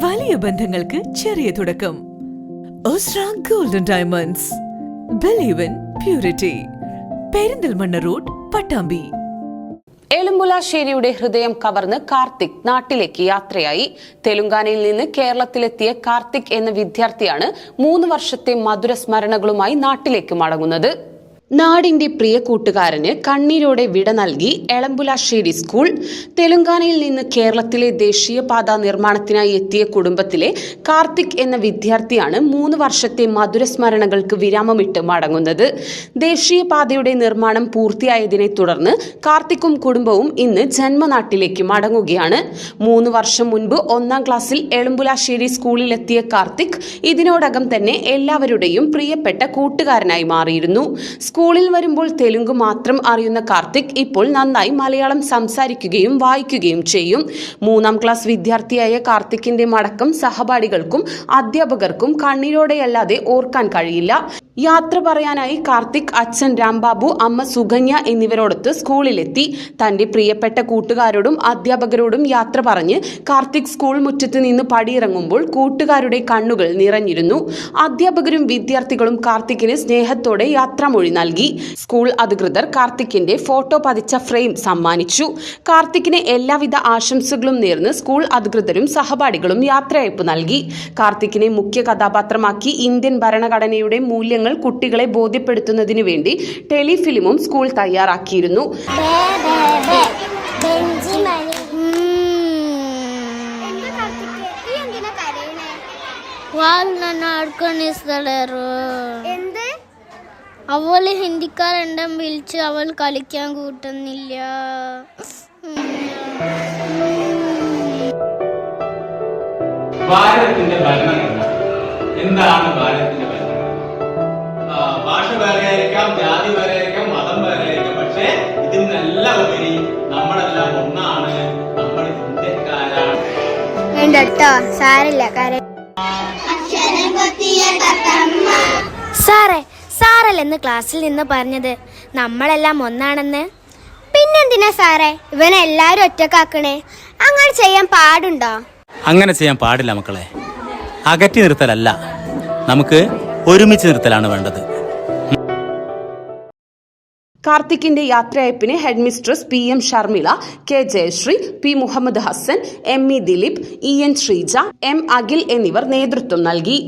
വലിയ ബന്ധങ്ങൾക്ക് ചെറിയ തുടക്കം. Golden diamonds believe in purity Perinthalmanna road Pattambi. എളുമ്പുലാശ്ശേരിയുടെ ഹൃദയം കവർന്ന് കാർത്തിക് നാട്ടിലേക്ക് യാത്രയായി. തെലുങ്കാനയിൽ നിന്ന് കേരളത്തിലെത്തിയ കാർത്തിക് എന്ന വിദ്യാർത്ഥിയാണ് മൂന്ന് വർഷത്തെ മധുര സ്മരണകളുമായി നാട്ടിലേക്ക് മടങ്ങുന്നത്. നാടിന്റെ പ്രിയ കൂട്ടുകാരന് കണ്ണീരോടെ വിട നൽകി എളമ്പുലാശ്ശേരി സ്കൂൾ തെലുങ്കാനയിൽ നിന്ന് കേരളത്തിലെ ദേശീയപാത നിർമ്മാണത്തിനായി എത്തിയ കുടുംബത്തിലെ കാർത്തിക് എന്ന വിദ്യാർത്ഥിയാണ് മൂന്ന് വർഷത്തെ മധുരസ്മരണകൾക്ക് വിരാമമിട്ട് മടങ്ങുന്നത്. ദേശീയപാതയുടെ നിർമ്മാണം പൂർത്തിയായതിനെ തുടർന്ന് കാർത്തിക്കും കുടുംബവും ഇന്ന് ജന്മനാട്ടിലേക്ക് മടങ്ങുകയാണ്. മൂന്ന് വർഷം മുൻപ് ഒന്നാം ക്ലാസ്സിൽ എളമ്പുലാശ്ശേരി സ്കൂളിലെത്തിയ കാർത്തിക് ഇതിനോടകം തന്നെ എല്ലാവരുടെയും പ്രിയപ്പെട്ട കൂട്ടുകാരനായി മാറിയിരുന്നു. സ്കൂളിൽ വരുമ്പോൾ തെലുങ്ക് മാത്രം അറിയുന്ന കാർത്തിക് ഇപ്പോൾ നന്നായി മലയാളം സംസാരിക്കുകയും വായിക്കുകയും ചെയ്യും. മൂന്നാം ക്ലാസ് വിദ്യാർത്ഥിയായ കാർത്തിക്കിന്റെ മടക്കം സഹപാഠികൾക്കും അധ്യാപകർക്കും കണ്ണീരോടെയല്ലാതെ ഓർക്കാൻ കഴിയില്ല. യാത്ര പറയാനായി കാർത്തിക് അച്ഛൻ രാംബാബു അമ്മ സുകന്യ എന്നിവരോടൊത്ത് സ്കൂളിലെത്തി. തന്റെ പ്രിയപ്പെട്ട കൂട്ടുകാരോടും അധ്യാപകരോടും യാത്ര പറഞ്ഞ് കാർത്തിക് സ്കൂൾ മുറ്റത്ത് നിന്ന് പടിയിറങ്ങുമ്പോൾ കൂട്ടുകാരുടെ കണ്ണുകൾ നിറഞ്ഞിരുന്നു. അധ്യാപകരും വിദ്യാർത്ഥികളും കാർത്തിക്കിന് സ്നേഹത്തോടെ യാത്രാമൊഴി നൽകി. സ്കൂൾ അധികൃതർ കാർത്തിക്കിന്റെ ഫോട്ടോ പതിച്ച ഫ്രെയിം സമ്മാനിച്ചു കാർത്തിക്കിന് എല്ലാവിധ ആശംസകളും നേർന്ന് സ്കൂൾ അധികൃതരും സഹപാഠികളും യാത്രയയപ്പ് നൽകി കാർത്തിക്കിനെ മുഖ്യ കഥാപാത്രമാക്കി ഇന്ത്യൻ ഭരണഘടനയുടെ മൂല്യങ്ങൾ കുട്ടികളെ ബോധ്യപ്പെടുത്തുന്നതിനു വേണ്ടി ടെലിഫിലിമും സ്കൂൾ തയ്യാറാക്കിയിരുന്നു వాళ్ళు నన్ను ఆడుకొనిస్తలేరు എന്ത് അവൾ ഹിന്ദിക്കാരെല്ലാം വിളിച്ച് അവൾ കളിക്കാൻ കൂട്ടുന്നില്ല. ഭാരതത്തിന്റെ ഭരണഘടന എന്താണ് ഭാരതത്തിന്റെ ഭരണഘടന ഭാഷ വേറെയായിരിക്കാം ജാതി വേറെയായിരിക്കാം മതം വേറെയായിരിക്കാം പക്ഷേ ഇതിൽ നിന്നെല്ലാം ഉപരി നമ്മളെല്ലാം ഒന്നാണ്. നമ്മൾ ഇന്ത്യക്കാരാണ് വേണ്ട കേട്ടോ സാരില്ല സാറേ സാറല്ലേ ഇന്ന് ക്ലാസ്സിൽ നിന്ന് പറഞ്ഞത്? നമ്മളെല്ലാം ഒന്നാണെന്ന്? പിന്നെന്തിനാ സാറേ? ഇവനെ എല്ലാരും ഒറ്റക്കാക്കണേ. അങ്ങനെ ചെയ്യാൻ പാടുണ്ടോ? അങ്ങനെ ചെയ്യാൻ പാടില്ല മക്കളെ. അകറ്റി നിർത്തലല്ല. നമുക്ക് ഒരുമിച്ച് നിർത്തലാണ് വേണ്ടത്. കാർത്തിക്കിന്റെ യാത്രയയപ്പിന് headmistress P M Sharmila K Jayasree P Muhammad Hassan M E Dileep E N Sreeja M Akhil എന്നിവർ നേതൃത്വം നൽകി.